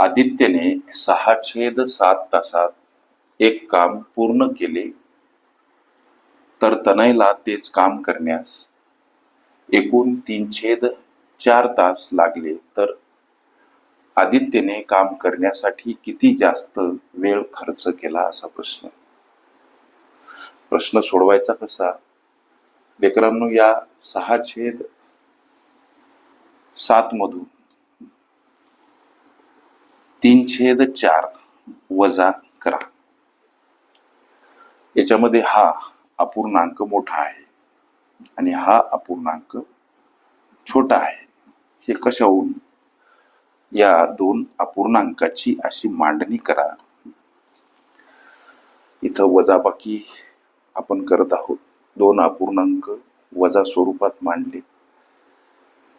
आदित्यने सहा छेद सात तासात एक काम पूर्ण केले. तर तनयला तेच काम करण्यास एकूण तीन छेद चार तास लागले. तर आदित्यने काम करण्यासाठी किती जास्त वेळ खर्च केला असा प्रश्न. प्रश्न सोडवायचा कसा? लेकरांनो या सहा छेद सात मधून तीन छेद चार वजा करा. याच्यामध्ये हा अपूर्णांक मोठा आहे आणि हा अपूर्णांक छोटा आहे. हे कशाहून या दोन अपूर्णांकाची अशी मांडणी करा. इथं वजाबाकी आपण करत आहोत. दोन अपूर्णांक वजा स्वरूपात मांडले.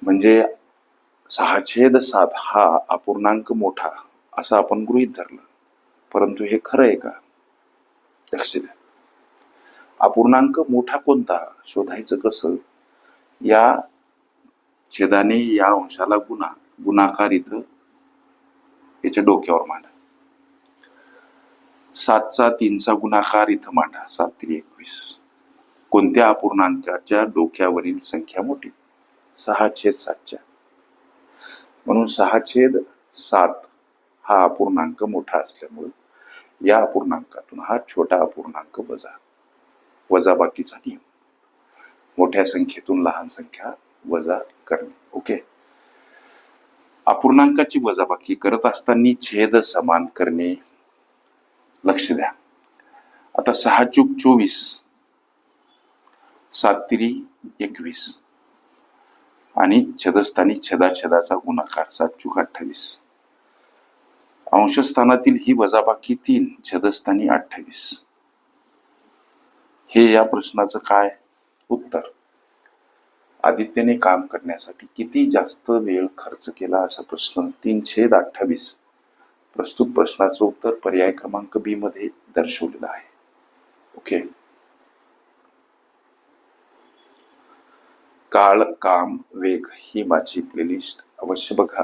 म्हणजे सहा छेद सात हा अपूर्णांक मोठा. असं आपण गृहित धरलं. परंतु हे खरं आहे का? लक्ष द्या. अपूर्णांक मोठा कोणता? शोधायचं कसं? या छेदाने या अंशाला गुणा. गुणाकार इथं याच्या डोक्यावर मांडा. सातचा तीनचा गुणाकार इथं मांडा. सात तीन एकवीस. कोणत्या अपूर्णांकाच्या डोक्यावरील संख्या मोठी? सहा छेद सातच्या. म्हणून सहा छेद सात हा अपूर्णांक मोठा असल्यामुळे या अपूर्णांकातून हा छोटा अपूर्णांक वजा वजाबाकीचा नियम. मोठ्या संख्येतून लहान संख्या वजा करणे ओके? अपूर्णांकाची वजाबाकी करत असताना छेद समान करणे लक्ष द्या. आता सहा चूक चोवीस सात तिरी एकवीस आणि छेदस्थानी छेदा छेदाचा गुणाकार सात चूक अठ्ठावीस. अंशस्थानातील ही वजाबाकी तीन छदस्थानी अठ्ठावीस. हे या प्रश्नाचं काय उत्तर? आदित्यने काम करण्यासाठी किती जास्त वेळ खर्च केला असा प्रश्न? तीन छेद अठ्ठावीस. प्रस्तुत प्रश्नाचं उत्तर पर्याय क्रमांक बी मध्ये दर्शवलेलं आहे. ओके. काळ काम वेग ही माझी प्लेलिस्ट अवश्य बघा.